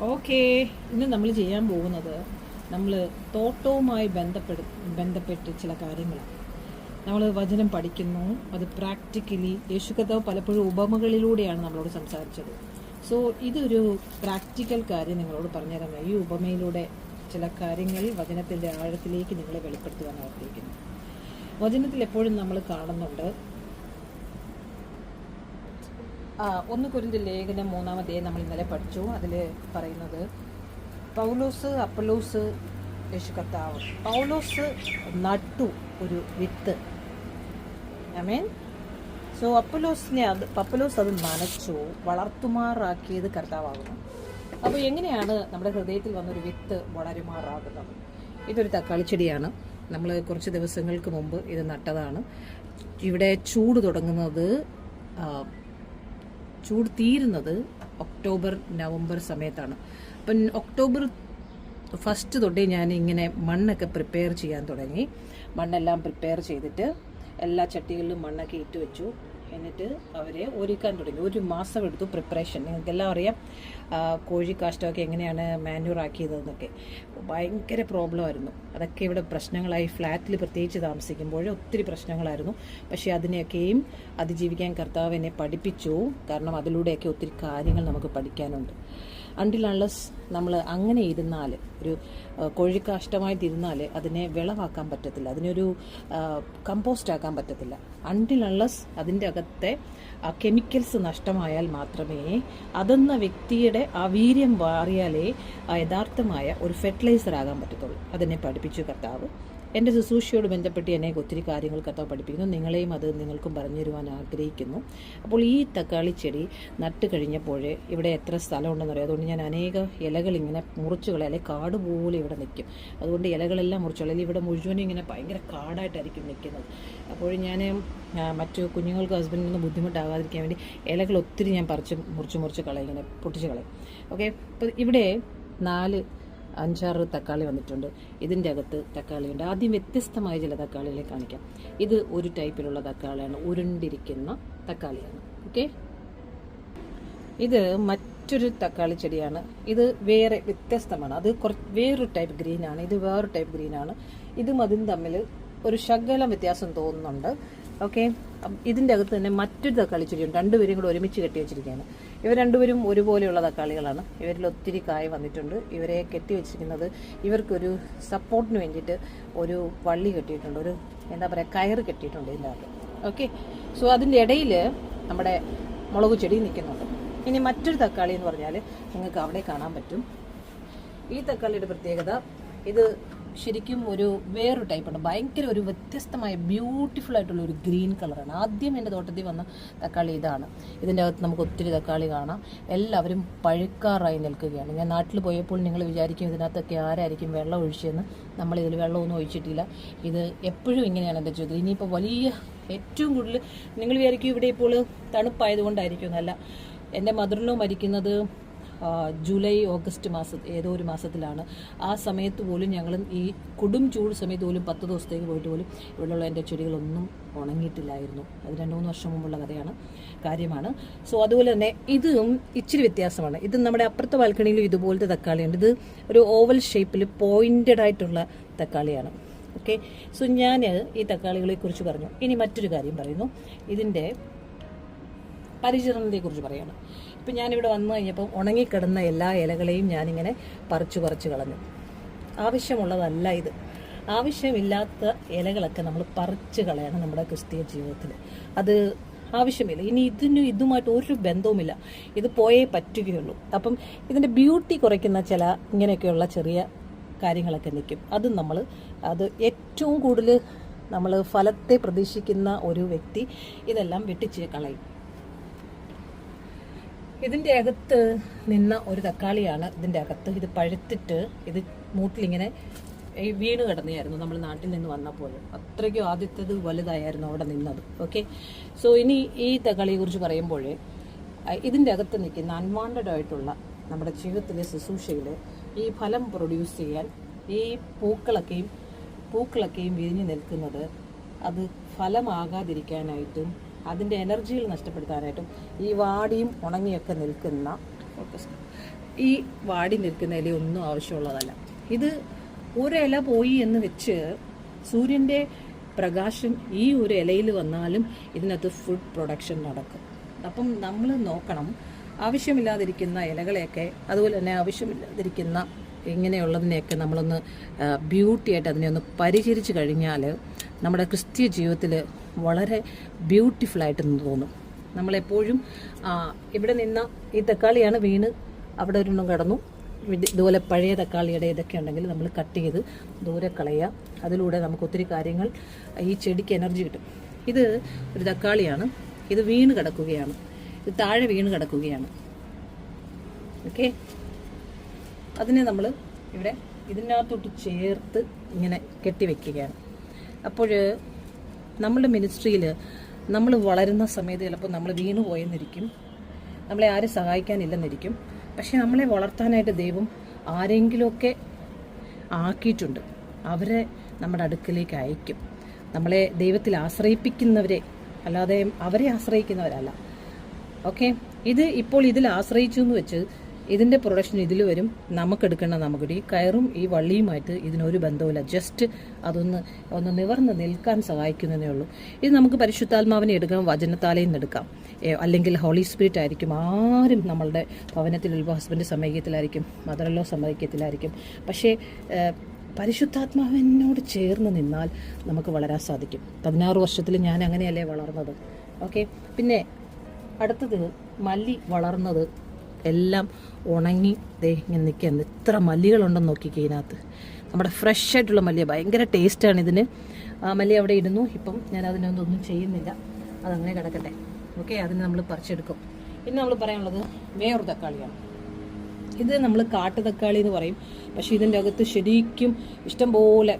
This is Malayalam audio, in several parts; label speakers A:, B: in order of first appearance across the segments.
A: ഓക്കെ. ഇന്ന് നമ്മൾ ചെയ്യാൻ പോകുന്നത് നമ്മൾ തോട്ടവുമായി ബന്ധപ്പെടു ബന്ധപ്പെട്ട് ചില കാര്യങ്ങളാണ്. നമ്മൾ വചനം പഠിക്കുന്നു. അത് പ്രാക്ടിക്കലി യേശു കർത്താവ് പലപ്പോഴും ഉപമകളിലൂടെയാണ് നമ്മളോട് സംസാരിച്ചത്. സോ ഇതൊരു പ്രാക്ടിക്കൽ കാര്യം നിങ്ങളോട് പറഞ്ഞുതരാം ഈ ഉപമയിലൂടെ ചില കാര്യങ്ങൾ വചനത്തിന്റെ ആഴത്തിലേക്ക് നിങ്ങളെ വെളിപ്പെടുത്തുവാൻ ആഗ്രഹിക്കുന്നു. വചനത്തിൽ എപ്പോഴും നമ്മൾ കാണുന്നുണ്ട്. ഒന്ന് കുരിന്ത ലേഖനം മൂന്നാമതേ നമ്മൾ ഇന്നലെ പഠിച്ചു. അതിൽ പറയുന്നത് പൗലോസ് അപ്പലോസ് യേശു കർത്താവ്. പൗലോസ് നട്ടു ഒരു വിത്ത്. ഐ മീൻ സോ അപ്പലോസിനെ അത് പപ്പലോസ് അത് നനച്ചു വളർത്തുമാറാക്കിയത് കർത്താവാകുന്നു. അപ്പോൾ എങ്ങനെയാണ് നമ്മുടെ ഹൃദയത്തിൽ വന്നൊരു വിത്ത് വളരുമാറാകുന്നത്? ഇതൊരു തക്കാളി ചെടിയാണ്. നമ്മൾ കുറച്ച് ദിവസങ്ങൾക്ക് മുമ്പ് ഇത് നട്ടതാണ്. ഇവിടെ ചൂട് തുടങ്ങുന്നത് ചൂട് തീരുന്നത് ഒക്ടോബർ നവംബർ സമയത്താണ്. അപ്പം ഒക്ടോബർ ഫസ്റ്റ് തൊട്ടേ ഞാൻ ഇങ്ങനെ മണ്ണൊക്കെ പ്രിപ്പയർ ചെയ്യാൻ തുടങ്ങി. മണ്ണെല്ലാം പ്രിപ്പയർ ചെയ്തിട്ട് എല്ലാ ചട്ടികളിലും മണ്ണൊക്കെ ഇട്ട് വെച്ചു. എന്നിട്ട് അവരെ ഒരുക്കാൻ തുടങ്ങി. ഒരു മാസം എടുത്തു പ്രിപ്പറേഷൻ നിങ്ങൾക്കെല്ലാം അറിയാം കോഴി കാഷ്ടമൊക്കെ എങ്ങനെയാണ് മാന്യൂർ ആക്കിയതെന്നൊക്കെ. ഭയങ്കര പ്രോബ്ലമായിരുന്നു അതൊക്കെ ഇവിടെ പ്രശ്നങ്ങളായി ഫ്ലാറ്റിൽ പ്രത്യേകിച്ച് താമസിക്കുമ്പോൾ ഒത്തിരി പ്രശ്നങ്ങളായിരുന്നു. പക്ഷേ അതിനെയൊക്കെയും അതിജീവിക്കാൻ കർത്താവ് എന്നെ പഠിപ്പിച്ചു. കാരണം അതിലൂടെയൊക്കെ ഒത്തിരി കാര്യങ്ങൾ നമുക്ക് പഠിക്കാനുണ്ട്. അണ്ടിൽ അൺലസ് നമ്മൾ അങ്ങനെ ഇരുന്നാൽ ഒരു ആ, കോഴിക്കാഷ്ടമായിട്ട് ഇരുന്നാൽ അതിനെ വിളവാക്കാൻ പറ്റത്തില്ല. അതിനൊരു കമ്പോസ്റ്റ് ആക്കാൻ പറ്റത്തില്ല. അണ്ടിൽ അൺലസ് അതിന്റെ അകത്തെ ആ കെമിക്കൽസ് നഷ്ടമായാൽ മാത്രമേ അതെന്ന വ്യക്തിയുടെ ആ വീര്യം മാറിയാലേ ആ യഥാർത്ഥമായ ഒരു ഫെർട്ടിലൈസർ ആകാൻ പറ്റത്തുള്ളൂ. അതിനെ പഠിപ്പിച്ചു കർത്താവ്. എന്റെ ശുശ്രൂഷയോട് ബന്ധപ്പെട്ട് എന്നെ ഒത്തിരി കാര്യങ്ങൾ കർത്താവ് പഠിപ്പിക്കുന്നു. നിങ്ങളെയും അത് നിങ്ങൾക്കും പറഞ്ഞു തരുവാൻ ആഗ്രഹിക്കുന്നു. അപ്പോൾ ഈ തക്കാളി ചെടി നട്ട് കഴിഞ്ഞപ്പോൾ ഇവിടെ എത്ര സ്ഥലമുണ്ടെന്ന് അറിയാം. അതുകൊണ്ട് ഞാൻ അനേക ഇലകൾ ഇങ്ങനെ മുറിച്ചുകളെ അല്ലെങ്കിൽ കാട് പോലെ ഇവിടെ നിൽക്കും. അതുകൊണ്ട് ഇലകളെല്ലാം മുറിച്ച് കളയും ഇവിടെ മുഴുവനും ഇങ്ങനെ ഭയങ്കര കാടായിട്ടായിരിക്കും നിൽക്കുന്നത്. അപ്പോൾ ഞാൻ മറ്റു കുഞ്ഞുങ്ങൾക്ക് ഹസ്ബൻഡിനൊന്നും ബുദ്ധിമുട്ടാകാതിരിക്കാൻ വേണ്ടി ഇലകൾ ഒത്തിരി ഞാൻ പറിച്ച് മുറിച്ച് മുറിച്ച് കളയും ഇങ്ങനെ പൊട്ടിച്ച് കളയും. ഓക്കെ? അപ്പോൾ ഇവിടെ നാല് അഞ്ചാറ് തക്കാളി വന്നിട്ടുണ്ട്. ഇതിന്റെ അകത്ത് തക്കാളിയുണ്ട്. ആദ്യം വ്യത്യസ്തമായ ചില തക്കാളികളെ കാണിക്കാം. ഇത് ഒരു ടൈപ്പിലുള്ള തക്കാളിയാണ്. ഉരുണ്ടിരിക്കുന്ന തക്കാളിയാണ്. ഓക്കെ? ഇത് മറ്റൊരു തക്കാളി ചെടിയാണ്. ഇത് വേറെ വ്യത്യസ്തമാണ്. അത് കുറച്ച് വേറൊരു ടൈപ്പ് ഗ്രീനാണ്. ഇത് വേറൊരു ടൈപ്പ് ഗ്രീനാണ്. ഇതും അതും തമ്മിൽ ഒരു ശകലം വ്യത്യാസം തോന്നുന്നുണ്ട്. ഓക്കെ? ഇതിന്റെ അകത്ത് തന്നെ മറ്റൊരു തക്കാളി ചെടിയുണ്ട്. രണ്ടുപേരും കൂടെ ഒരുമിച്ച് കെട്ടി വെച്ചിരിക്കുകയാണ്. ഇവർ രണ്ടുപേരും ഒരുപോലെയുള്ള തക്കാളികളാണ്. ഇവരിൽ ഒത്തിരി കായ് വന്നിട്ടുണ്ട്. ഇവരെ കെട്ടി വെച്ചിരിക്കുന്നത് ഇവർക്കൊരു സപ്പോർട്ടിന് വേണ്ടിയിട്ട് ഒരു വള്ളി കെട്ടിയിട്ടുണ്ട്. ഒരു എന്താ പറയുക കയറ് കെട്ടിയിട്ടുണ്ട് ഇതിന്റെ അകത്ത്. ഓക്കെ സോ അതിന്റെ ഇടയിൽ നമ്മുടെ മുളക് ചെടി നിൽക്കുന്നുണ്ട്. ഇനി മറ്റൊരു തക്കാളി എന്ന് പറഞ്ഞാൽ നിങ്ങൾക്ക് അവിടെ കാണാൻ പറ്റും. ഈ തക്കാളിയുടെ പ്രത്യേകത ഇത് ശരിക്കും ഒരു വേറൊരു ടൈപ്പുണ്ട് ഭയങ്കര ഒരു വ്യത്യസ്തമായ ബ്യൂട്ടിഫുൾ ആയിട്ടുള്ള ഒരു ഗ്രീൻ കളറാണ് ആദ്യം എന്റെ തോട്ടത്തിൽ വന്ന തക്കാളി ഇതാണ്. ഇതിന്റെ അകത്ത് നമുക്ക് ഒത്തിരി തക്കാളി കാണാം. എല്ലാവരും പഴുക്കാറായി നിൽക്കുകയാണ്. ഞാൻ നാട്ടിൽ പോയപ്പോൾ നിങ്ങൾ വിചാരിക്കും ഇതിനകത്തൊക്കെ ആരായിരിക്കും വെള്ളം ഒഴിച്ചതെന്ന്. നമ്മൾ വെള്ളമൊന്നും ഒഴിച്ചിട്ടില്ല. ഇത് എപ്പോഴും ഇങ്ങനെയാണ് എന്റെ ചോദ്യം ഇനിയിപ്പോൾ വലിയ ഏറ്റവും കൂടുതൽ നിങ്ങൾ വിചാരിക്കും ഇവിടെ ഇപ്പോൾ തണുപ്പായതുകൊണ്ടായിരിക്കും എന്നല്ല. എന്റെ മദറിനോ മരിക്കുന്നത് ജൂലൈ ഓഗസ്റ്റ് മാസം ഏതോ ഒരു മാസത്തിലാണ്. ആ സമയത്ത് പോലും ഞങ്ങൾ ഈ കൊടും ചൂട് സമയത്ത് പോലും പത്ത് ദിവസത്തേക്ക് പോയിട്ട് പോലും ഇവിടെയുള്ള എന്റെ ചെടികളൊന്നും ഉണങ്ങിയിട്ടില്ലായിരുന്നു. അത് രണ്ട് മൂന്ന് വർഷം മുമ്പുള്ള കഥയാണ് കാര്യമാണ്. സോ അതുപോലെ തന്നെ ഇതും ഇച്ചിരി വ്യത്യാസമാണ്. ഇത് നമ്മുടെ അപ്പുറത്തെ ബാൽക്കണിയിലും ഇതുപോലത്തെ തക്കാളിയുണ്ട്. ഇത് ഒരു ഓവൽ ഷേപ്പിൽ പോയിന്റഡ് ആയിട്ടുള്ള തക്കാളിയാണ്. ഓക്കെ സോ ഞാൻ ഈ തക്കാളികളെ കുറിച്ച് പറഞ്ഞു. ഇനി മറ്റൊരു കാര്യം പറയുന്നു. ഇതിന്റെ പരിചരണത്തെക്കുറിച്ച് പറയാണ്. ഇപ്പം ഞാനിവിടെ വന്നു കഴിഞ്ഞപ്പോൾ ഉണങ്ങിക്കിടന്ന എല്ലാ ഇലകളെയും ഞാനിങ്ങനെ പറിച്ചു പറിച്ചു കളഞ്ഞു. ആവശ്യമുള്ളതല്ല ഇത്. ആവശ്യമില്ലാത്ത ഇലകളൊക്കെ നമ്മൾ പറിച്ചു കളയണം നമ്മുടെ ക്രിസ്തീയ ജീവിതത്തിൽ അത് ആവശ്യമില്ല. ഇനി ഇതിന് ഇതുമായിട്ട് ഒരു ബന്ധവുമില്ല. ഇത് പോയേ പറ്റുകയുള്ളൂ. അപ്പം ഇതിന്റെ ബ്യൂട്ടി കുറയ്ക്കുന്ന ചില ഇങ്ങനെയൊക്കെയുള്ള ചെറിയ കാര്യങ്ങളൊക്കെ നിൽക്കും. അത് നമ്മൾ അത് ഏറ്റവും കൂടുതൽ നമ്മൾ ഫലത്തെ പ്രതീക്ഷിക്കുന്ന ഒരു വ്യക്തി ഇതെല്ലാം വെട്ടിച്ച് കളയും. ഇതിന്റെ അകത്ത് നിന്ന ഒരു തക്കാളിയാണ് ഇതിന്റെ അകത്ത്. ഇത് പഴുത്തിട്ട് ഇത് മൂട്ടിലിങ്ങനെ ഈ വീണ് കിടന്നായിരുന്നു നമ്മൾ നാട്ടിൽ നിന്ന് വന്നപ്പോൾ. അത്രയ്ക്കും ആദ്യത്തേത് വലുതായിരുന്നു അവിടെ നിന്നത്. ഓക്കെ സോ ഇനി ഈ തക്കാളിയെ കുറിച്ച് പറയുമ്പോൾ ഇതിന്റെ അകത്ത് നിൽക്കുന്ന അൺവാണ്ടഡ് ആയിട്ടുള്ള നമ്മുടെ ജീവിതത്തിലെ ശുശ്രൂഷയിൽ ഈ ഫലം പ്രൊഡ്യൂസ് ചെയ്യാൻ ഈ പൂക്കളൊക്കെയും പൂക്കളൊക്കെയും വിരിഞ്ഞു നിൽക്കുന്നത് അത് ഫലമാകാതിരിക്കാനായിട്ടും അതിന്റെ എനർജിയിൽ നഷ്ടപ്പെടുത്താനായിട്ടും ഈ വാടിയും ഉണങ്ങിയൊക്കെ നിൽക്കുന്ന ഈ വാടി നിൽക്കുന്ന ഇലയൊന്നും ആവശ്യമുള്ളതല്ല. ഇത് ഒരില പോയി എന്ന് വെച്ച് സൂര്യന്റെ പ്രകാശം ഈ ഒരു ഇലയിൽ വന്നാലും ഇതിനകത്ത് ഫുഡ് പ്രൊഡക്ഷൻ നടക്കും. അപ്പം നമ്മൾ നോക്കണം ആവശ്യമില്ലാതിരിക്കുന്ന ഇലകളെയൊക്കെ അതുപോലെ തന്നെ ആവശ്യമില്ലാതിരിക്കുന്ന ഇങ്ങനെയുള്ളതിനെയൊക്കെ നമ്മളൊന്ന് ബ്യൂട്ടിയായിട്ട് അതിനെ ഒന്ന് പരിചരിച്ച് കഴിഞ്ഞാൽ നമ്മുടെ ക്രിസ്ത്യ ജീവിതത്തിൽ വളരെ ബ്യൂട്ടിഫുൾ ആയിട്ട് തോന്നും. നമ്മളെപ്പോഴും ഇവിടെ നിന്ന ഈ തക്കാളിയാണ് വീണ് അവിടെ ഒരെണ്ണം കടന്നു. ഇതുപോലെ പഴയ തക്കാളിയുടെ ഇതൊക്കെ ഉണ്ടെങ്കിൽ നമ്മൾ കട്ട് ചെയ്ത് ദൂരെ കളയുക. അതിലൂടെ നമുക്ക് ഒത്തിരി കാര്യങ്ങൾ ഈ ചെടിക്ക് എനർജി കിട്ടും. ഇത് ഒരു തക്കാളിയാണ്. ഇത് വീണ് കിടക്കുകയാണ്. ഇത് താഴെ വീണ് കിടക്കുകയാണ്. ഓക്കെ അതിനെ നമ്മൾ ഇവിടെ ഇതിനകത്തോട്ട് ചേർത്ത് ഇങ്ങനെ കെട്ടിവെക്കുകയാണ് അപ്പോൾ നമ്മുടെ മിനിസ്ട്രിയിൽ നമ്മൾ വളരുന്ന സമയത്ത് ചിലപ്പോൾ നമ്മൾ വീണു പോയെന്നിരിക്കും. നമ്മളെ ആരും സഹായിക്കാനില്ലെന്നിരിക്കും. പക്ഷേ നമ്മളെ വളർത്താനായിട്ട് ദൈവം ആരെങ്കിലുമൊക്കെ ആക്കിയിട്ടുണ്ട്. അവരെ നമ്മുടെ അടുക്കിലേക്ക് അയക്കും. നമ്മളെ ദൈവത്തിൽ ആശ്രയിപ്പിക്കുന്നവരെ അല്ലാതെ അവരെ ആശ്രയിക്കുന്നവരല്ല. ഓക്കെ? ഇത് ഇപ്പോൾ ഇതിൽ ആശ്രയിച്ചു എന്ന് വെച്ച് ഇതിന്റെ പ്രൊഡക്ഷൻ ഇതിൽ വരും. നമുക്കെടുക്കേണ്ട നമുക്കിടെ ഈ കയറും ഈ വള്ളിയുമായിട്ട് ഇതിനൊരു ബന്ധവുമില്ല. ജസ്റ്റ് അതൊന്ന് ഒന്ന് നിവർന്ന് നിൽക്കാൻ സഹായിക്കുന്നതേ ഉള്ളൂ. ഇത് നമുക്ക് പരിശുദ്ധാത്മാവിനെ എടുക്കാം വചനത്താലയിൽ നിന്ന് എടുക്കാം. ഏ, അല്ലെങ്കിൽ ഹോളി സ്പിരിറ്റ് ആയിരിക്കും. ആരും നമ്മളുടെ ഭവനത്തിൽ ഹസ്ബൻഡ് സമ്മതിക്കത്തിലായിരിക്കും മദറല്ലോ സമ്മതിക്കത്തിലായിരിക്കും പക്ഷേ പരിശുദ്ധാത്മാവിനോട് ചേർന്ന് നിന്നാൽ നമുക്ക് വളരാൻ സാധിക്കും. പതിനാറ് വർഷത്തിൽ ഞാൻ അങ്ങനെയല്ലേ വളർന്നത്? ഓക്കെ പിന്നെ അടുത്തത് മല്ലി വളർന്നത് എല്ലാം ഉണങ്ങി ദേ ഇങ്ങനെ നിൽക്കുന്നത് എത്ര മല്ലികളുണ്ടെന്ന് നോക്കിക്കേ ഇതിനകത്ത്. നമ്മുടെ ഫ്രഷ് ആയിട്ടുള്ള മല്ലിയ. ഭയങ്കര ടേസ്റ്റാണ് ഇതിന്. ആ മല്ലി അവിടെ ഇടുന്നു. ഇപ്പം ഞാൻ അതിനൊന്നും ചെയ്യുന്നില്ല. അതങ്ങനെ കിടക്കട്ടെ. ഓക്കെ അതിന് നമ്മൾ പറിച്ചെടുക്കും. ഇനി നമ്മൾ പറയാനുള്ളത് വേറൊരു തക്കാളിയാണ്. ഇത് നമ്മൾ കാട്ടു തക്കാളി എന്ന് പറയും. പക്ഷേ ഇതിന്റെ അകത്ത് ശരിക്കും ഇഷ്ടംപോലെ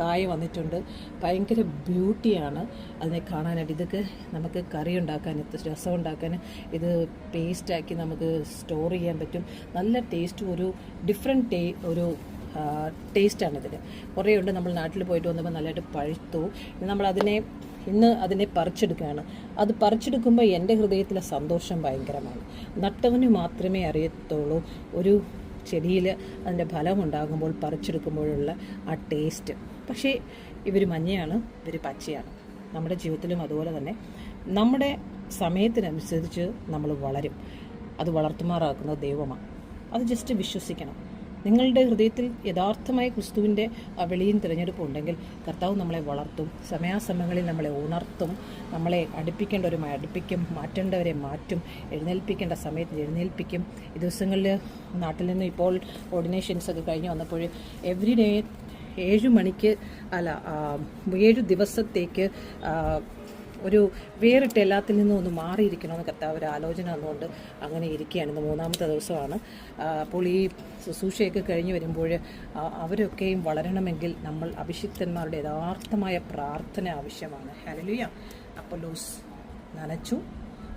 A: കായ വന്നിട്ടുണ്ട്. ഭയങ്കര ബ്യൂട്ടിയാണ് അതിനെ കാണാനായിട്ട്. ഇതൊക്കെ നമുക്ക് കറി ഉണ്ടാക്കാൻ രസം ഉണ്ടാക്കാൻ ഇത് പേസ്റ്റാക്കി നമുക്ക് സ്റ്റോർ ചെയ്യാൻ പറ്റും. നല്ല ടേസ്റ്റും ഒരു ഡിഫറെന്റ് ടേ ഒരു ടേസ്റ്റാണ് ഇതിന് കുറേ ഉണ്ട് നമ്മൾ നാട്ടിൽ പോയിട്ട് വന്നപ്പോൾ നല്ലതായിട്ട് പഴുത്തു. നമ്മളതിനെ ഇന്ന് അതിനെ പറിച്ചെടുക്കുകയാണ്. അത് പറിച്ചെടുക്കുമ്പോൾ എന്റെ ഹൃദയത്തിലെ സന്തോഷം ഭയങ്കരമാണ്. നട്ടവന് മാത്രമേ അറിയത്തുള്ളൂ. ഒരു ചെടിയിൽ അതിന്റെ ഫലം ഉണ്ടാകുമ്പോൾ പറിച്ചെടുക്കുമ്പോഴുള്ള ആ ടേസ്റ്റ് പക്ഷേ ഇവർ മഞ്ഞയാണ് ഇവർ പച്ചയാണ്. നമ്മുടെ ജീവിതത്തിലും അതുപോലെ തന്നെ. നമ്മുടെ സമയത്തിനനുസരിച്ച് നമ്മൾ വളരും. അത് വളർത്തുമാറാക്കുന്ന ദൈവമാണ്. അത് ജസ്റ്റ് വിശ്വസിക്കണം. നിങ്ങളുടെ ഹൃദയത്തിൽ യഥാർത്ഥമായ ക്രിസ്തുവിന്റെ വെളിയും തിരഞ്ഞെടുപ്പ് ഉണ്ടെങ്കിൽ കർത്താവ് നമ്മളെ വളർത്തും. സമയാസമയങ്ങളിൽ നമ്മളെ ഉണർത്തും. നമ്മളെ അടുപ്പിക്കേണ്ടവരെ അടുപ്പിക്കും. മാറ്റേണ്ടവരെ മാറ്റും. എഴുന്നേൽപ്പിക്കേണ്ട സമയത്ത് എഴുന്നേൽപ്പിക്കും. ഈ ദിവസങ്ങളിൽ നാട്ടിൽ നിന്ന് ഇപ്പോൾ ഓർഡിനേഷൻസ് ഒക്കെ കഴിഞ്ഞ് വന്നപ്പോൾ എവറി ഡേ ഏഴ് മണിക്ക് അല്ല ഏഴു ദിവസത്തേക്ക് ഒരു വേറിട്ട് എല്ലാത്തിൽ നിന്നും ഒന്ന് മാറിയിരിക്കണമെന്ന് കർത്താവ് ഒരു ആലോചന വന്നുകൊണ്ട് അങ്ങനെ ഇരിക്കുകയാണ് ഇന്ന് മൂന്നാമത്തെ ദിവസമാണ്. അപ്പോൾ ഈ ശുശ്രൂഷയൊക്കെ കഴിഞ്ഞ് വരുമ്പോൾ അവരൊക്കെയും വളരണമെങ്കിൽ നമ്മൾ അഭിഷിക്തന്മാരുടെ യഥാർത്ഥമായ പ്രാർത്ഥന ആവശ്യമാണ്. ഹലലുയ അപ്പോലോസ് നനച്ചു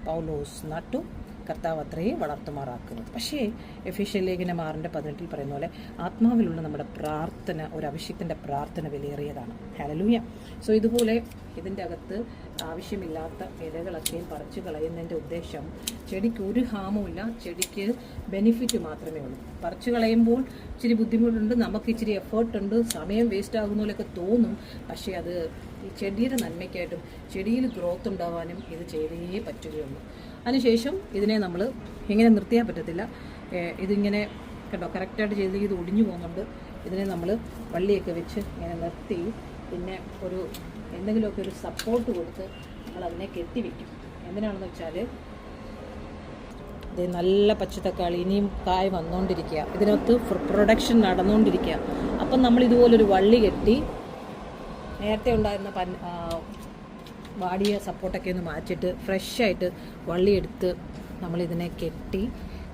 A: പൗലോസ് നട്ടു കർത്താവ് അത്രയും വളർത്തുമാറാക്കുന്നത്. പക്ഷേ എഫീഷ്യൻ ലേഖനം ആറിന്റെ പതിനെട്ടിൽ പറയുന്ന പോലെ ആത്മാവിലുള്ള നമ്മുടെ പ്രാർത്ഥന ഒരു അഭിഷേകത്തിന്റെ പ്രാർത്ഥന വിലയേറിയതാണ്. ഹലലൂയ സോ ഇതുപോലെ ഇതിന്റെ അകത്ത് ആവശ്യമില്ലാത്ത ഇലകളൊക്കെയും പറിച്ചു കളയുന്നതിന്റെ ഉദ്ദേശം ചെടിക്ക് ഒരു ഹാമുമില്ല ചെടിക്ക് ബെനിഫിറ്റ് മാത്രമേ ഉള്ളൂ. പറിച്ചു കളയുമ്പോൾ ഇച്ചിരി ബുദ്ധിമുട്ടുണ്ട് നമുക്ക് ഇച്ചിരി എഫേർട്ടുണ്ട് സമയം വേസ്റ്റ് ആകുന്ന പോലെയൊക്കെ തോന്നും. പക്ഷേ അത് ഈ ചെടിയുടെ നന്മയ്ക്കായിട്ടും ചെടിയിൽ ഗ്രോത്ത് ഉണ്ടാവാനും ഇത് ചെയ്തേ പറ്റുകയുള്ളൂ. അതിനുശേഷം ഇതിനെ നമ്മൾ ഇങ്ങനെ നിർത്തിയാൻ പറ്റത്തില്ല. ഇതിങ്ങനെ കേട്ടോ കറക്റ്റായിട്ട് ചെയ്ത് ഇത് ഒടിഞ്ഞു പോകുന്നുണ്ട്. ഇതിനെ നമ്മൾ വള്ളിയൊക്കെ വെച്ച് ഇങ്ങനെ നിർത്തി പിന്നെ ഒരു എന്തെങ്കിലുമൊക്കെ ഒരു സപ്പോർട്ട് കൊടുത്ത് നമ്മൾ അതിനെ കെട്ടിവെക്കും എന്തിനാണെന്ന് വെച്ചാൽ ഇത് നല്ല പച്ചത്തക്കാളി ഇനിയും കായ് വന്നുകൊണ്ടിരിക്കുക ഇതിനകത്ത് പ്രൊഡക്ഷൻ നടന്നുകൊണ്ടിരിക്കുക അപ്പം നമ്മൾ ഇതുപോലൊരു വള്ളി കെട്ടി നേരത്തെ ഉണ്ടായിരുന്ന പൻ വാടിയ സപ്പോർട്ടൊക്കെ ഒന്ന് മാറ്റിയിട്ട് ഫ്രഷായിട്ട് വള്ളിയെടുത്ത് നമ്മളിതിനെ കെട്ടി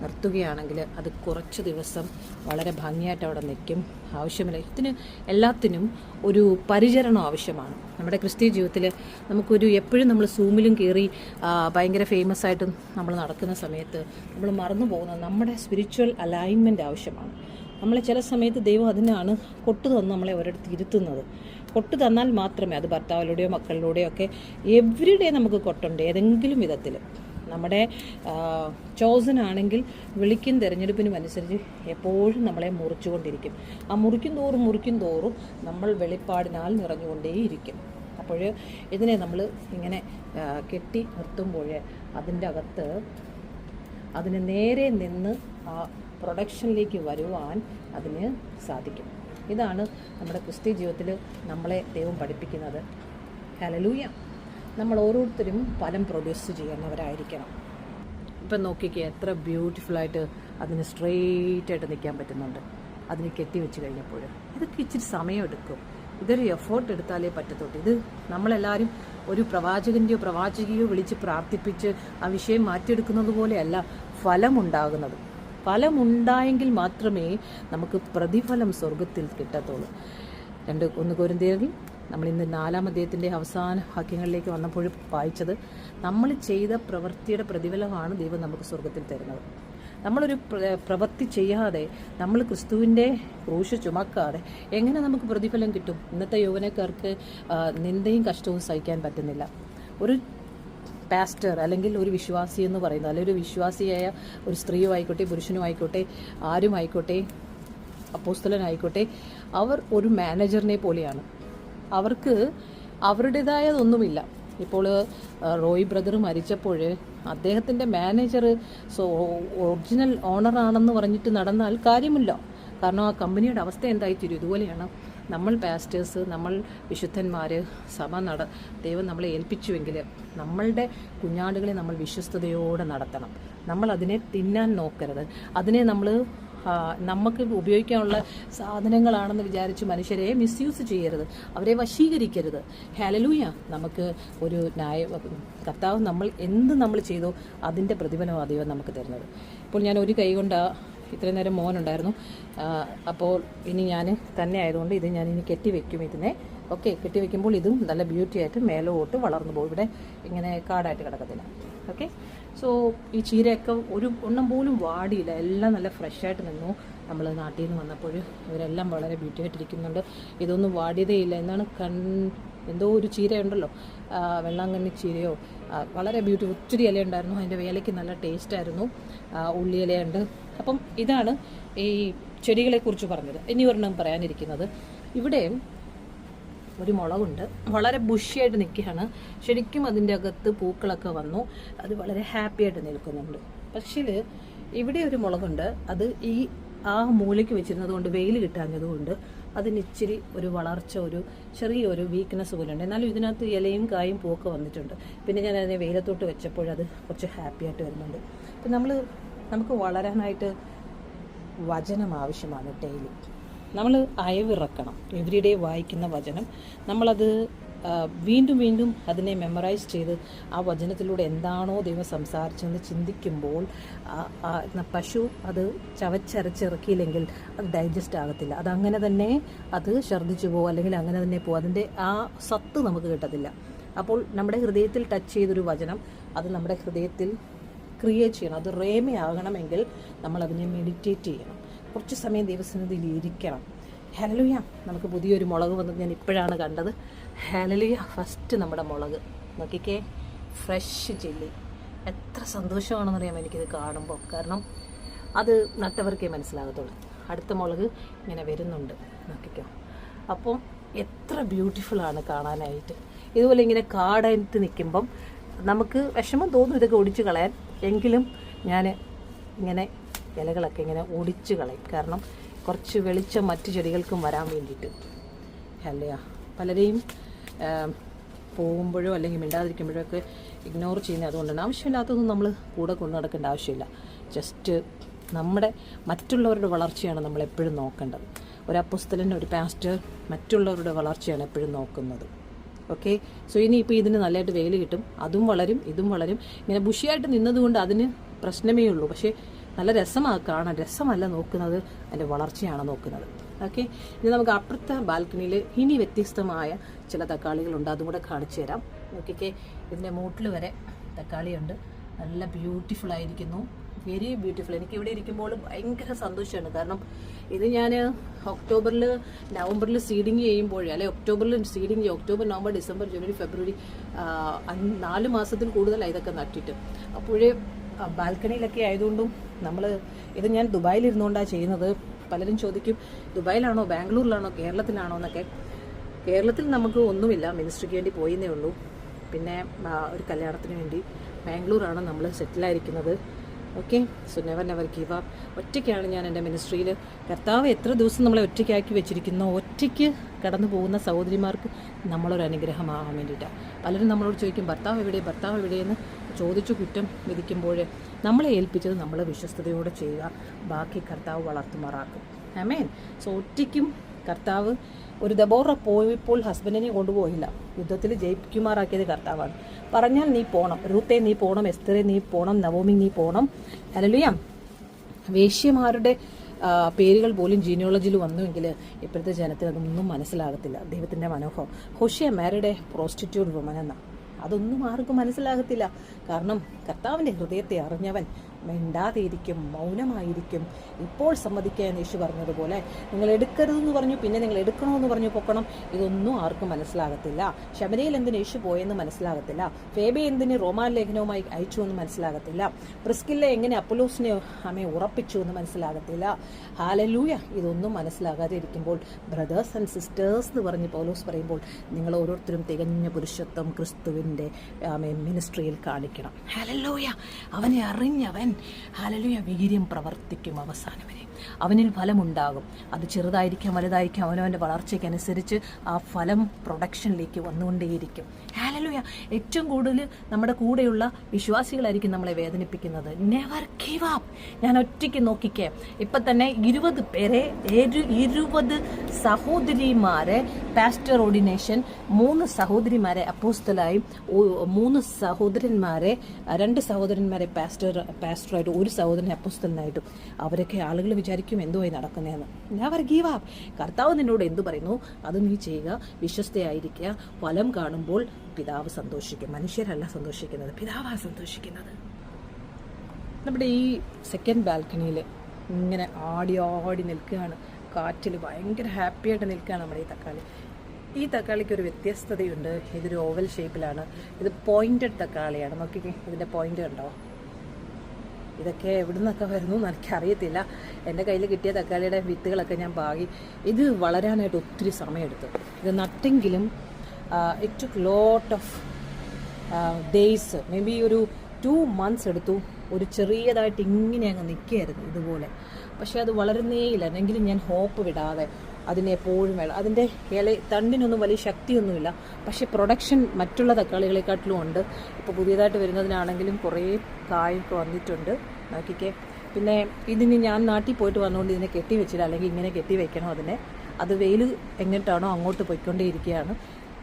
A: നിർത്തുകയാണെങ്കിൽ അത് കുറച്ച് ദിവസം വളരെ ഭംഗിയായിട്ട് അവിടെ നിൽക്കും. ആവശ്യമില്ല. ഇതിന് എല്ലാത്തിനും ഒരു പരിചരണം ആവശ്യമാണ്. നമ്മുടെ ക്രിസ്ത്യൻ ജീവിതത്തിൽ നമുക്കൊരു എപ്പോഴും നമ്മൾ സൂമിലും കയറി ഭയങ്കര ഫേമസ് ആയിട്ട് നമ്മൾ നടക്കുന്ന സമയത്ത് നമ്മൾ മറന്നു പോകുന്ന നമ്മുടെ സ്പിരിച്വൽ അലൈൻമെന്റ് ആവശ്യമാണ്. നമ്മളെ ചില സമയത്ത് ദൈവം അതിനാണ് കൊട്ടു തന്ന് നമ്മളെ ഒരിടത്ത് ഇരുത്തുന്നത്. കൊട്ടു തന്നാൽ മാത്രമേ അത് ഭർത്താവിലൂടെയോ മക്കളിലൂടെയോ ഒക്കെ എവറി ഡേ നമുക്ക് കൊട്ടുണ്ട് ഏതെങ്കിലും വിധത്തിൽ നമ്മുടെ ചോസൻ ആണെങ്കിൽ വിളിക്കും തിരഞ്ഞെടുപ്പിനും അനുസരിച്ച് എപ്പോഴും നമ്മളെ മുറിച്ചുകൊണ്ടിരിക്കും. ആ മുറിക്കും തോറും മുറിക്കും തോറും നമ്മൾ വെളിപ്പാടിനാൽ നിറഞ്ഞുകൊണ്ടേയിരിക്കും. അപ്പോൾ ഇതിനെ നമ്മൾ ഇങ്ങനെ കെട്ടി നിർത്തുമ്പോൾ അതിന്റെ അകത്ത് അതിന് നേരെ നിന്ന് ആ പ്രൊഡക്ഷനിലേക്ക് വരുവാൻ അതിന് സാധിക്കും. ഇതാണ് നമ്മുടെ ക്രിസ്ത്യ ജീവിതത്തിൽ നമ്മളെ ദൈവം പഠിപ്പിക്കുന്നത്. ഹലലൂയ നമ്മൾ ഓരോരുത്തരും ഫലം പ്രൊഡ്യൂസ് ചെയ്യുന്നവരായിരിക്കണം. ഇപ്പം നോക്കിക്കേ എത്ര ബ്യൂട്ടിഫുള്ളായിട്ട് അതിന് സ്ട്രെയിറ്റ് ആയിട്ട് നിൽക്കാൻ പറ്റുന്നുണ്ട്. അതിന് കെട്ടി വെച്ച് കഴിഞ്ഞപ്പോൾ. ഇതൊക്കെ ഇച്ചിരി സമയമെടുക്കും ഇതൊരു എഫേർട്ട് എടുത്താലേ പറ്റത്തുള്ളൂ. ഇത് നമ്മളെല്ലാവരും ഒരു പ്രവാചകന്റെയോ പ്രവാചകയോ വിളിച്ച് പ്രാർത്ഥിപ്പിച്ച് ആ വിഷയം മാറ്റിയെടുക്കുന്നത് പോലെയല്ല ഫലമുണ്ടാകുന്നത് ഫലമുണ്ടായെങ്കിൽ മാത്രമേ നമുക്ക് പ്രതിഫലം സ്വർഗത്തിൽ കിട്ടത്തുള്ളൂ. രണ്ട് ഒന്ന് കോരിന്തേറിൽ നമ്മൾ ഇന്ന് നാലാം അദ്ദേഹത്തിന്റെ അവസാന വാക്യങ്ങളിലേക്ക് വന്നപ്പോൾ വായിച്ചത് നമ്മൾ ചെയ്ത പ്രവൃത്തിയുടെ പ്രതിഫലമാണ് ദൈവം നമുക്ക് സ്വർഗത്തിൽ തരുന്നത്. നമ്മളൊരു പ്ര- പ്രവൃത്തി ചെയ്യാതെ നമ്മൾ ക്രിസ്തുവിന്റെ ക്രൂശ് ചുമക്കാതെ എങ്ങനെ നമുക്ക് പ്രതിഫലം കിട്ടും? ഇന്നത്തെ യൗവനക്കാർക്ക് നിന്ദയും കഷ്ടവും സഹിക്കാൻ പറ്റുന്നില്ല. ഒരു പാസ്റ്റർ അല്ലെങ്കിൽ ഒരു വിശ്വാസി എന്ന് പറയുന്നത് അല്ലെങ്കിൽ ഒരു വിശ്വാസിയായ ഒരു സ്ത്രീയും ആയിക്കോട്ടെ പുരുഷനും ആയിക്കോട്ടെ ആരും ആയിക്കോട്ടെ അപ്പോസ്തലനായിക്കോട്ടെ അവർ ഒരു മാനേജറിനെ പോലെയാണ്. അവർക്ക് അവരുടേതായതൊന്നുമില്ല. ഇപ്പോൾ റോയ് ബ്രദർ മരിച്ചപ്പോൾ അദ്ദേഹത്തിന്റെ മാനേജർ സോ ഒറിജിനൽ ഓണറാണെന്ന് പറഞ്ഞിട്ട് നടന്നാൽ കാര്യമില്ല. കാരണം ആ കമ്പനിയുടെ അവസ്ഥ എന്തായിത്തീരും. ഇതുപോലെയാണ് നമ്മൾ പാസ്റ്റേഴ്സ് നമ്മൾ വിശുദ്ധന്മാർ സഭ നട ദൈവം നമ്മളെ ഏൽപ്പിച്ചുവെങ്കിൽ നമ്മളുടെ കുഞ്ഞാടുകളെ നമ്മൾ വിശ്വസ്തയോടെ നടത്തണം. നമ്മൾ അതിനെ തിന്നാൻ നോക്കരുത്. അതിനെ നമ്മൾ നമുക്ക് ഉപയോഗിക്കാനുള്ള സാധനങ്ങളാണെന്ന് വിചാരിച്ച് മനുഷ്യരെ മിസ്യൂസ് ചെയ്യരുത്. അവരെ വശീകരിക്കരുത്. ഹാലലൂയ നമുക്ക് ഒരു ന്യായ കർത്താവ് നമ്മൾ എന്ത് നമ്മൾ ചെയ്തോ അതിന്റെ പ്രതിഫലമാണ് ദൈവം നമുക്ക് തരുന്നത്. ഇപ്പോൾ ഞാൻ ഒരു കൈ കൊണ്ട് ഇത്രയും നേരം മോനുണ്ടായിരുന്നു. അപ്പോൾ ഇനി ഞാൻ തന്നെ ആയതുകൊണ്ട് ഇത് ഞാൻ ഇനി കെട്ടി വെക്കും ഇതിനെ. ഓക്കെ കെട്ടി വെക്കുമ്പോൾ ഇതും നല്ല ബ്യൂട്ടി ആയിട്ട് മേലോട്ട് വളർന്നു പോകും. ഇവിടെ ഇങ്ങനെ കാടായിട്ട് കിടക്കത്തില്ല. ഓക്കെ സോ ഈ ചീരയൊക്കെ ഒരു ഒന്നും പോലും വാടിയില്ല. എല്ലാം നല്ല ഫ്രഷ് ആയിട്ട് നിന്നു. നമ്മൾ നാട്ടിൽ നിന്ന് വന്നപ്പോൾ ഇവരെല്ലാം വളരെ ബ്യൂട്ടി ആയിട്ടിരിക്കുന്നുണ്ട് ഇതൊന്നും വാടിയതേ ഇല്ല. എന്നാണ് കൺ എന്തോ ഒരു ചീരയുണ്ടല്ലോ. വെള്ളാങ്കണ്ണി ചീരയോ? വളരെ ബ്യൂട്ടി ഒത്തിരി ഇലയുണ്ടായിരുന്നു. അതിന്റെ വേലയ്ക്ക് നല്ല ടേസ്റ്റായിരുന്നു ഉള്ളി ഇലയുണ്ട്. അപ്പം ഇതാണ് ഈ ചെടികളെക്കുറിച്ച് പറഞ്ഞത്. ഇനി ഒരെണ്ണം പറയാനിരിക്കുന്നത്. ഇവിടെ ഒരു മുളകുണ്ട്. വളരെ ബുഷിയായിട്ട് നിൽക്കുകയാണ്. ശരിക്കും അതിന്റെ അകത്ത് പൂക്കളൊക്കെ വന്നു. അത് വളരെ ഹാപ്പി ആയിട്ട് നിൽക്കുന്നുണ്ട്. പക്ഷേ ഇവിടെ ഒരു മുളകുണ്ട്. അത് ഈ ആ മൂലയ്ക്ക് വെച്ചിരുന്നത് കൊണ്ട് വെയിൽ കിട്ടാഞ്ഞത് കൊണ്ട് അതിന് ഇച്ചിരി ഒരു വളർച്ച ഒരു ചെറിയൊരു വീക്ക്നെസ് പോലെ ഉണ്ട് എന്നാലും ഇതിനകത്ത് ഇലയും കായും പൂവൊക്കെ വന്നിട്ടുണ്ട്. പിന്നെ ഞാൻ അതിനെ വെയിലത്തോട്ട് വെച്ചപ്പോൾ അത് കുറച്ച് ഹാപ്പിയായിട്ട് വരുന്നുണ്ട്. അപ്പം നമ്മൾ നമുക്ക് വളരാനായിട്ട് വചനം ആവശ്യമാണ് ഡെയിലി നമ്മൾ അയവിറക്കണം. എവരിഡേ വായിക്കുന്ന വചനം. നമ്മളത് വീണ്ടും വീണ്ടും അതിനെ മെമ്മറൈസ് ചെയ്ത് ആ വചനത്തിലൂടെ എന്താണോ ദൈവം സംസാരിച്ചതെന്ന് ചിന്തിക്കുമ്പോൾ പശു അത് ചവച്ചരച്ചിറക്കിയില്ലെങ്കിൽ അത് ഡൈജസ്റ്റ് ആകത്തില്ല. അതങ്ങനെ തന്നെ അത് ഛർദ്ദിച്ചു പോകും അല്ലെങ്കിൽ അങ്ങനെ തന്നെ പോകും അതിന്റെ ആ സത്ത് നമുക്ക് കിട്ടത്തില്ല. അപ്പോൾ നമ്മുടെ ഹൃദയത്തിൽ ടച്ച് ചെയ്തൊരു വചനം അത് നമ്മുടെ ഹൃദയത്തിൽ ക്രിയേറ്റ് ചെയ്യണം. അത് റേമയാകണമെങ്കിൽ നമ്മൾ അതിനെ മെഡിറ്റേറ്റ് ചെയ്യണം. കുറച്ച് സമയം ദൈവസന്നിധിയിൽ ഇരിക്കണം. ഹലലുയ നമുക്ക് പുതിയൊരു മുളക് വന്നത് ഞാൻ ഇപ്പോഴാണ് കണ്ടത്. ഹലലുയ ഫസ്റ്റ് നമ്മുടെ മുളക്. നോക്കിക്കേ. ഫ്രഷ് ചില്ലി എത്ര സന്തോഷമാണെന്നറിയാം എനിക്കിത് കാണുമ്പോൾ. കാരണം അത് നട്ടവർക്കേ മനസ്സിലാകത്തുള്ളൂ. അടുത്ത മുളക് ഇങ്ങനെ വരുന്നുണ്ട്. നോക്കിക്കോ. അപ്പം എത്ര ബ്യൂട്ടിഫുള്ളാണ് കാണാനായിട്ട്. ഇതുപോലെ ഇങ്ങനെ കാടായിട്ട് നിൽക്കുമ്പം നമുക്ക് വിഷമം തോന്നും ഇതൊക്കെ ഒടിച്ചു കളയാൻ. എങ്കിലും ഞാൻ ഇങ്ങനെ ഇലകളൊക്കെ ഇങ്ങനെ ഒടിച്ച് കളയും. കാരണം കുറച്ച് വെളിച്ചം മറ്റു ചെടികൾക്കും വരാൻ വേണ്ടിയിട്ട്. അല്ലയാ പലരെയും പോകുമ്പോഴോ അല്ലെങ്കിൽ മിണ്ടാതിരിക്കുമ്പോഴോ ഒക്കെ ഇഗ്നോർ ചെയ്യുന്നത് അതുകൊണ്ടാണ്. ആവശ്യമില്ലാത്തതൊന്നും നമ്മൾ കൂടെ കൊണ്ടു നടക്കേണ്ട ആവശ്യമില്ല. ജസ്റ്റ് നമ്മുടെ മറ്റുള്ളവരുടെ വളർച്ചയാണ് നമ്മൾ എപ്പോഴും നോക്കേണ്ടത്. ഒരു അപ്പുസ്തലൻ ഒരു പാസ്റ്റർ മറ്റുള്ളവരുടെ വളർച്ചയാണ് എപ്പോഴും നോക്കുന്നത്. ഓക്കെ? സോ ഇനി ഇപ്പോൾ ഇതിന് നല്ലതായിട്ട് വെയിൽ കിട്ടും. അതും വളരും ഇതും വളരും. ഇങ്ങനെ ബുഷിയായിട്ട് നിന്നതുകൊണ്ട് അതിന് പ്രശ്നമേ ഉള്ളൂ. പക്ഷേ നല്ല രസമാണ് കാണാൻ രസമല്ല നോക്കുന്നത് അതിന്റെ വളർച്ചയാണ് നോക്കുന്നത്. ഓക്കെ? ഇനി നമുക്ക് അപ്പുറത്തെ ബാൽക്കണിയിൽ ഇനി വ്യത്യസ്തമായ ചില തക്കാളികളുണ്ട്. അതും കൂടെ കാണിച്ചു തരാം. ഓക്കെ ഇതിന്റെ മൂട്ടിൽ വരെ തക്കാളിയുണ്ട്. നല്ല ബ്യൂട്ടിഫുൾ ആയിരിക്കുന്നു. Very beautiful. എനിക്ക് ഇവിടെ ഇരിക്കുമ്പോൾ ഭയങ്കര സന്തോഷമാണ്. കാരണം ഇത് ഞാൻ ഒക്ടോബറിൽ നവംബറിൽ സീഡിങ് ചെയ്യുമ്പോൾ അല്ലെ ഒക്ടോബറിൽ സീഡിങ് ചെയ്യും. ഒക്ടോബർ നവംബർ ഡിസംബർ ജനുവരി ഫെബ്രുവരി നാല് മാസത്തിൽ കൂടുതലായി ഇതൊക്കെ നട്ടിട്ട്. അപ്പോഴേ ബാൽക്കണിയിലൊക്കെ ആയതുകൊണ്ടും നമ്മൾ ഇത് ഞാൻ ദുബായിൽ ഇരുന്നുകൊണ്ടാണ് ചെയ്യുന്നത്. പലരും ചോദിക്കും ദുബായിലാണോ ബാംഗ്ലൂരിലാണോ കേരളത്തിലാണോ? എന്നൊക്കെ. കേരളത്തിൽ നമുക്ക് ഒന്നുമില്ല. മിനിസ്ട്രിക്ക് വേണ്ടി പോയിന്നേ ഉള്ളൂ. പിന്നെ ഒരു കല്യാണത്തിന് വേണ്ടി ബാംഗ്ലൂരാണ് നമ്മൾ സെറ്റിലായിരിക്കുന്നത്. Okay so never never give up ഒറ്റയ്ക്കാണ് ഞാൻ എന്റെ മിനിസ്ട്രിയിൽ കർത്താവ് എത്ര ദിവസം നമ്മളെ ഒറ്റയ്ക്കാക്കി വെച്ചിരിക്കുന്നോ ഒറ്റയ്ക്ക് കടന്നു പോകുന്ന സഹോദരിമാർക്ക് നമ്മളൊരു അനുഗ്രഹമാകാൻ വേണ്ടിയിട്ടാണ് പലരും നമ്മളോട് ചോദിക്കും ഭർത്താവ് എവിടെ ഭർത്താവ് എവിടെയെന്ന് ചോദിച്ചു കുറ്റം വിധിക്കുമ്പോൾ നമ്മളെ ഏൽപ്പിച്ചത് നമ്മൾ വിശ്വസ്തയോടെ ചെയ്യുക. ബാക്കി കർത്താവ് വളർത്തുമാറാക്കും. ആമേൻ സോ ഒറ്റയ്ക്കും കർത്താവ് ഒരു ദബോറ പോയപ്പോൾ ഹസ്ബൻഡിനെ കൊണ്ടുപോയില്ല. യുദ്ധത്തിൽ ജയിക്കുമാറാക്കിയത് കർത്താവാണ്. പറഞ്ഞാൽ നീ പോണം. റൂത്തെ നീ പോണം. എസ്തറെ നീ പോണം. നവോമി നീ പോണം. അലലുയാ വേശ്യമാരുടെ പേരുകൾ പോലും ജീനിയോളജിയിൽ വന്നുവെങ്കിൽ ഇപ്പോഴത്തെ ജനത്തിന് അതൊന്നും മനസ്സിലാകത്തില്ല. ദൈവത്തിന്റെ മനോഹരം ഹുഷിയ മാരുടെ പ്രോസ്റ്റിറ്റ്യൂട്ട് വുമൻ എന്ന. അതൊന്നും ആർക്കും മനസ്സിലാകത്തില്ല. കാരണം കർത്താവിന്റെ ഹൃദയത്തെ അറിഞ്ഞവൻ മിണ്ടാതെയിരിക്കും മൗനമായിരിക്കും. ഇപ്പോൾ സമ്മതിക്കുക എന്ന് യേശു പറഞ്ഞതുപോലെ നിങ്ങൾ എടുക്കരുതെന്ന് പറഞ്ഞു പിന്നെ നിങ്ങൾ എടുക്കണമെന്ന് പറഞ്ഞു പൊക്കണം ഇതൊന്നും ആർക്കും മനസ്സിലാകത്തില്ല. ശബരിയിൽ എന്തിന് യേശു പോയെന്ന് മനസ്സിലാകത്തില്ല. ഫേബെ എന്തിന് റോമാൻ ലേഖനവുമായി അയച്ചു എന്ന് മനസ്സിലാകത്തില്ല. പ്രിസ്കില്ലെ എങ്ങനെ അപ്പലോസിനെ അമ്മയെ ഉറപ്പിച്ചു എന്ന് മനസ്സിലാകത്തില്ല. ഹാലലൂയ ഇതൊന്നും മനസ്സിലാകാതെ ഇരിക്കുമ്പോൾ ബ്രദേഴ്സ് ആൻഡ് സിസ്റ്റേഴ്സ് എന്ന് പറഞ്ഞ് പൗലോസ് പറയുമ്പോൾ നിങ്ങൾ ഓരോരുത്തരും തികഞ്ഞ പുരുഷത്വം ക്രിസ്തുവിന്റെ മിനിസ്ട്രിയിൽ കാണിക്കണം. ഹാലലൂയ അവനെ അറിഞ്ഞവൻ ഹാലലൂയ വീര്യം പ്രവർത്തിക്കും അവസാനം വരെ. അവനിൽ ഫലമുണ്ടാകും. അത് ചെറുതായിരിക്കാം വലുതായിരിക്കാം. അവനവന്റെ വളർച്ചയ്ക്കനുസരിച്ച് ആ ഫലം പ്രൊഡക്ഷനിലേക്ക് വന്നുകൊണ്ടേയിരിക്കും. ഹാലലൂയ ഏറ്റവും കൂടുതൽ നമ്മുടെ കൂടെയുള്ള വിശ്വാസികളായിരിക്കും നമ്മളെ വേദനിപ്പിക്കുന്നത്. നെവർ ഗീവ് അപ്പ് ഞാൻ ഒറ്റയ്ക്ക് നോക്കിക്കേ. ഇപ്പം തന്നെ ഇരുപത് പേരെ ഇരുപത് സഹോദരിമാരെ പാസ്റ്റർ ഓർഡിനേഷൻ മൂന്ന് സഹോദരിമാരെ അപ്പോസ്തലായും മൂന്ന് സഹോദരന്മാരെ രണ്ട് സഹോദരന്മാരെ പാസ്റ്റർ പാസ്റ്ററായിട്ടും ഒരു സഹോദരനെ അപ്പോസ്തലിനായിട്ടും അവരൊക്കെ ആളുകൾ വിചാരിക്കും എന്തുമായി നടക്കുന്നതെന്ന് നെവർ ഗീവ് അപ്പ് കർത്താവ് നിന്നോട് എന്തു പറയുന്നു? അത് നീ ചെയ്യുക. വിശ്വസ്തയായിരിക്കുക. ഫലം കാണുമ്പോൾ പിതാവ് സന്തോഷിക്കും മനുഷ്യരല്ല സന്തോഷിക്കുന്നത്. പിതാവാണ് സന്തോഷിക്കുന്നത്. നമ്മുടെ ഈ സെക്കൻഡ് ബാൽക്കണിയിൽ ഇങ്ങനെ ആടി ആടി നിൽക്കുകയാണ്. കാറ്റിൽ ഭയങ്കര ഹാപ്പിയായിട്ട് നിൽക്കുകയാണ് നമ്മുടെ ഈ തക്കാളി. ഈ തക്കാളിക്ക് ഒരു വ്യത്യസ്തതയുണ്ട്. ഇതൊരു ഓവൽ ഷേപ്പിലാണ് ഇത് പോയിന്റഡ് തക്കാളിയാണ്. നോക്കിക്കേ ഇതിന്റെ പോയിന്റ് കണ്ടോ? ഇതൊക്കെ എവിടെ നിന്നൊക്കെ വരുന്നു എന്ന് എനിക്കറിയത്തില്ല. എന്റെ കയ്യിൽ കിട്ടിയ തക്കാളിയുടെ വിത്തുകളൊക്കെ ഞാൻ പാകി. ഇത് വളരാനായിട്ട് ഒത്തിരി സമയമെടുത്തു. ഇത് നട്ടെങ്കിലും it took lot of days maybe ഒരു ടു മന്ത്സ് എടുത്തു. ഒരു ചെറിയതായിട്ട് ഇങ്ങനെ അങ്ങ് നിൽക്കുകയായിരുന്നു ഇതുപോലെ. പക്ഷേ അത് വളരുന്നേയില്ല എന്നെങ്കിലും ഞാൻ ഹോപ്പ് വിടാതെ അതിനെ എപ്പോഴും വേണം. അതിന്റെ ഇല തണ്ടിനൊന്നും വലിയ ശക്തിയൊന്നുമില്ല. പക്ഷേ പ്രൊഡക്ഷൻ മറ്റുള്ള തക്കാളികളെക്കാട്ടിലും ഉണ്ട്. ഇപ്പോൾ പുതിയതായിട്ട് വരുന്നതിനാണെങ്കിലും കുറേ കായൊക്കെ വന്നിട്ടുണ്ട്. നോക്കിക്കേ. പിന്നെ ഇതിന് ഞാൻ നാട്ടിൽ പോയിട്ട് വന്നുകൊണ്ട് ഇതിനെ കെട്ടി വെച്ചില്ല അല്ലെങ്കിൽ ഇങ്ങനെ കെട്ടി വെക്കണം അതിനെ. അത് വെയിൽ എങ്ങോട്ടാണോ അങ്ങോട്ട് പോയിക്കൊണ്ടേയിരിക്കുകയാണ്.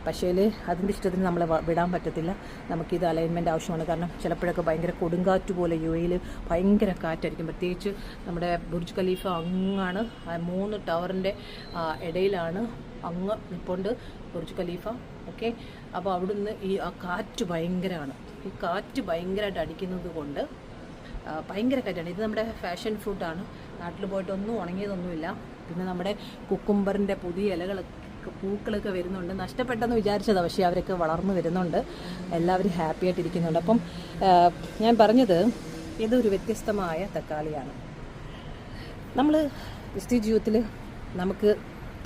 A: പക്ഷേ അതിന്റെ ഇഷ്ടത്തിന് നമ്മളെ വിടാൻ പറ്റത്തില്ല. നമുക്കിത് അലൈൻമെന്റ് ആവശ്യമാണ്. കാരണം ചിലപ്പോഴൊക്കെ ഭയങ്കര കൊടുങ്കാറ്റ് പോലെ യു എയിൽ ഭയങ്കര കാറ്റായിരിക്കും. പ്രത്യേകിച്ച് നമ്മുടെ ബുർജ് ഖലീഫ അങ്ങാണ് മൂന്ന് ടവറിന്റെ ഇടയിലാണ് അങ്ങ് നിൽപ്പുണ്ട് ബുർജ് ഖലീഫ. ഓക്കെ? അപ്പോൾ അവിടുന്ന് ഈ ആ കാറ്റ് ഭയങ്കരമാണ്. ഈ കാറ്റ് ഭയങ്കരമായിട്ട് അടിക്കുന്നത് കൊണ്ട് ഭയങ്കര കാറ്റാണ്. ഇത് നമ്മുടെ ഫാഷൻ ഫ്രൂട്ടാണ് നാട്ടിൽ പോയിട്ടൊന്നും ഉണങ്ങിയതൊന്നുമില്ല. പിന്നെ നമ്മുടെ കുക്കുംബറിന്റെ പുതിയ ഇലകളൊക്കെ പൂക്കളൊക്കെ വരുന്നുണ്ട്. നഷ്ടപ്പെട്ടെന്ന് വിചാരിച്ചതാണ് പക്ഷേ അവരൊക്കെ വളർന്നു വരുന്നുണ്ട്. എല്ലാവരും ഹാപ്പി ആയിട്ടിരിക്കുന്നുണ്ട്. അപ്പം ഞാൻ പറഞ്ഞത് ഇതൊരു വ്യത്യസ്തമായ തക്കാളിയാണ്. നമ്മൾ ക്രിസ്ത്യ ജീവിതത്തിൽ നമുക്ക്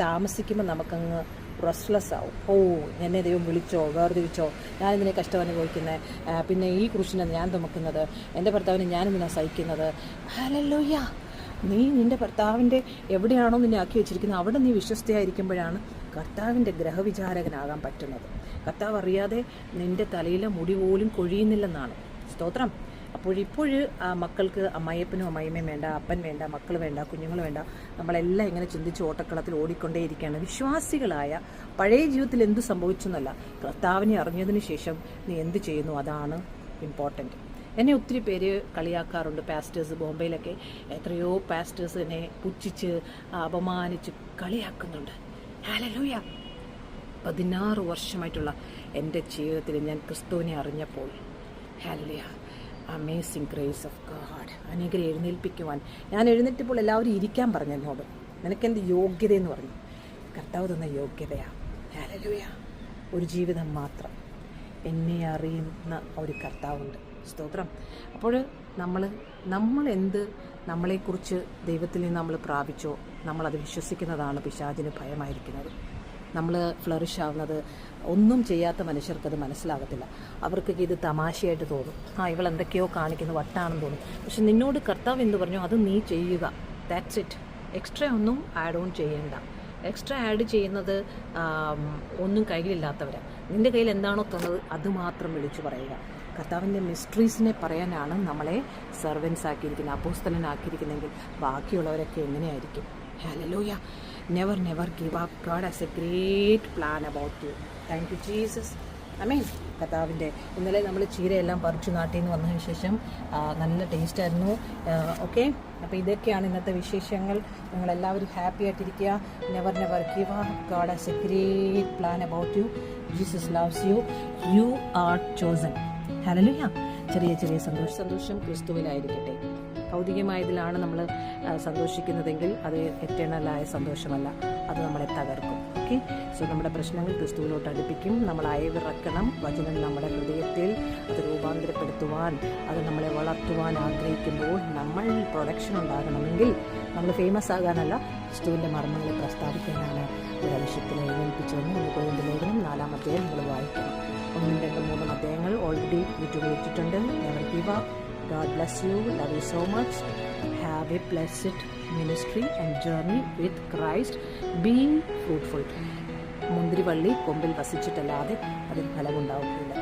A: താമസിക്കുമ്പോൾ നമുക്കങ്ങ് റെസ്റ്റ്ലെസ് ആവും. ഓ എന്നെ ദൈവം വിളിച്ചോ വേർതിരിച്ചോ ഞാനിതിനെ കഷ്ടം അനുഭവിക്കുന്നത് പിന്നെ ഈ കുറിച്ചിനെ ഞാൻ തുമക്കുന്നത് എന്റെ ഭർത്താവിനെ ഞാനിതിനെ സഹിക്കുന്നത്. ഹലല്ലോയ്യ. നീ നിന്റെ ഭർത്താവിന്റെ എവിടെയാണോ നിന്നെ ആക്കി വെച്ചിരിക്കുന്നത് അവിടെ നീ വിശ്വസ്തയായിരിക്കുമ്പോഴാണ് കർത്താവിന്റെ ഗ്രഹവിചാരകനാകാൻ പറ്റുന്നത്. കർത്താവ് അറിയാതെ നിന്റെ തലയിലെ മുടി പോലും കൊഴിയുന്നില്ലെന്നാണ്. സ്തോത്രം. അപ്പോഴിപ്പോൾ മക്കൾക്ക് അമ്മായിയപ്പനും അമ്മയമ്മയും വേണ്ട അപ്പൻ വേണ്ട മക്കൾ വേണ്ട കുഞ്ഞുങ്ങൾ വേണ്ട നമ്മളെല്ലാം ഇങ്ങനെ ചിന്തിച്ച് ഓട്ടക്കളത്തിൽ ഓടിക്കൊണ്ടേയിരിക്കുകയാണ്. വിശ്വാസികളായ പഴയ ജീവിതത്തിൽ എന്ത് സംഭവിച്ചു എന്നല്ല കർത്താവിനെ അറിഞ്ഞതിന് ശേഷം നീ എന്ത് ചെയ്യുന്നു? അതാണ് ഇമ്പോർട്ടന്റ് എന്നെ ഒത്തിരി പേര് കളിയാക്കാറുണ്ട്. പാസ്റ്റേഴ്സ് ബോംബെയിലൊക്കെ എത്രയോ പാസ്റ്റേഴ്സ് എന്നെ പുച്ഛിച്ച് അപമാനിച്ച് കളിയാക്കുന്നുണ്ട്. ഹാലലൂയ പതിനാറ് വർഷമായിട്ടുള്ള എന്റെ ജീവിതത്തിൽ ഞാൻ ക്രിസ്തുവിനെ അറിഞ്ഞപ്പോൾ ഹാലലിയ അമേസിങ് ഗ്രേസ് ഓഫ് ഗാഡ് അനേകരെ എഴുന്നേൽപ്പിക്കുവാൻ. ഞാൻ എഴുന്നേറ്റപ്പോൾ എല്ലാവരും ഇരിക്കാൻ പറഞ്ഞു എന്നോട്. നിനക്കെന്ത് യോഗ്യതയെന്ന് പറഞ്ഞു? കർത്താവ് തന്ന യോഗ്യതയാണ് ഹാലലൂയ ഒരു ജീവിതം മാത്രം. എന്നെ അറിയുന്ന ഒരു കർത്താവുണ്ട്. സ്തോത്രം. അപ്പോൾ നമ്മൾ നമ്മൾ എന്ത് നമ്മളെക്കുറിച്ച് ദൈവത്തിൽ നിന്ന് നമ്മൾ പ്രാപിച്ചോ നമ്മളത് വിശ്വസിക്കുന്നതാണ് പിശാചിന് ഭയമായിരിക്കുന്നത്. നമ്മൾ ഫ്ലറിഷ് ആവുന്നത് ഒന്നും ചെയ്യാത്ത മനുഷ്യർക്കത് മനസ്സിലാകത്തില്ല. അവർക്ക് ഇത് തമാശയായിട്ട് തോന്നും. ആ ഇവൾ എന്തൊക്കെയോ കാണിക്കുന്നു വട്ടാണെന്ന് തോന്നും. പക്ഷെ നിന്നോട് കർത്താവ് എന്ന് പറഞ്ഞു അത് നീ ചെയ്യുക. ദാറ്റ്സ് ഇറ്റ് എക്സ്ട്രാ ഒന്നും ആഡ് ഓൺ ചെയ്യേണ്ട. എക്സ്ട്രാ ആഡ് ചെയ്യുന്നത് ഒന്നും കയ്യിലില്ലാത്തവരാണ് നിന്റെ കയ്യിൽ എന്താണോ തന്നത് അത് മാത്രം വിളിച്ചു പറയുക. കർത്താവിന്റെ മിസ്റ്ററീസിനെ പറയാനാണ് നമ്മളെ സെർവൻസ് ആക്കിയിരിക്കുന്നത് അപ്പോസ്തലനാക്കിയിരിക്കുന്നെങ്കിൽ ബാക്കിയുള്ളവരൊക്കെ എങ്ങനെയായിരിക്കും? Hallelujah never never give up God has a great plan about you thank you Jesus അമീൻ കർത്താവിന്റെ ഇന്നലെ നമ്മൾ ചീരയെല്ലാം പറിച്ചു നാട്ടിൽ നിന്ന് വന്നതിന് ശേഷം നല്ല ടേസ്റ്റായിരുന്നു ഓക്കെ അപ്പോൾ ഇതൊക്കെയാണ് ഇന്നത്തെ വിശേഷങ്ങൾ. നിങ്ങളെല്ലാവരും ഹാപ്പി ആയിട്ടിരിക്കുക. Never never give up God has a great plan about you Jesus loves you you are chosen hallelujah ചെറിയ ചെറിയ സന്തോഷ. സന്തോഷം ക്രിസ്തുവിലായിരിക്കട്ടെ. ഭൗതികമായതിലാണ് നമ്മൾ സന്തോഷിക്കുന്നതെങ്കിൽ അത് എറ്റേണലായ സന്തോഷമല്ല. അത് നമ്മളെ തകർക്കും. ഓക്കെ സോ നമ്മുടെ പ്രശ്നങ്ങൾ ക്രിസ്തുവിലോട്ട് അടുപ്പിക്കും. നമ്മൾ അയവിറക്കണം വചനം നമ്മുടെ ഹൃദയത്തിൽ അത് രൂപാന്തരപ്പെടുത്തുവാൻ അത് നമ്മളെ വളർത്തുവാൻ ആഗ്രഹിക്കുമ്പോൾ നമ്മൾ പ്രൊഡക്ഷൻ ഉണ്ടാകണമെങ്കിൽ നമ്മൾ ഫേമസ് ആകാനല്ല ക്രിസ്തുവിന്റെ മർമ്മങ്ങളെ പ്രസ്താവിക്കാനാണ് ഒരു അംശത്തിൽ എഴുന്നേൽപ്പിച്ചതെന്ന് നമുക്ക് ലേഖനം നാലാമത്തെ നമ്മൾ വായിക്കണം. ഒന്നും രണ്ടും മൂന്നും അദ്ദേഹങ്ങൾ ഓൾറെഡി ഇട്ടിട്ടുണ്ട് never give up God bless you love you so much have a blessed ministry and journey with Christ being fruitful മുന്തിരിവള്ളി കൊമ്പിൽ വസിച്ചിട്ടല്ലാതെ അതിന് ഫലമുണ്ടാവുകയില്ല.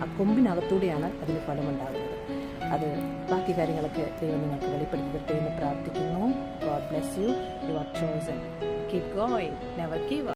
A: ആ കൊമ്പിനകത്തൂടെയാണ് അതിന് ഫലമുണ്ടാകുന്നത് അത് ബാക്കി കാര്യങ്ങളൊക്കെ ദൈവം നിങ്ങൾക്ക് വെളിപ്പെടുത്തിയിട്ടേ എന്ന് പ്രാർത്ഥിക്കുന്നു. God bless you you are chosen keep going never give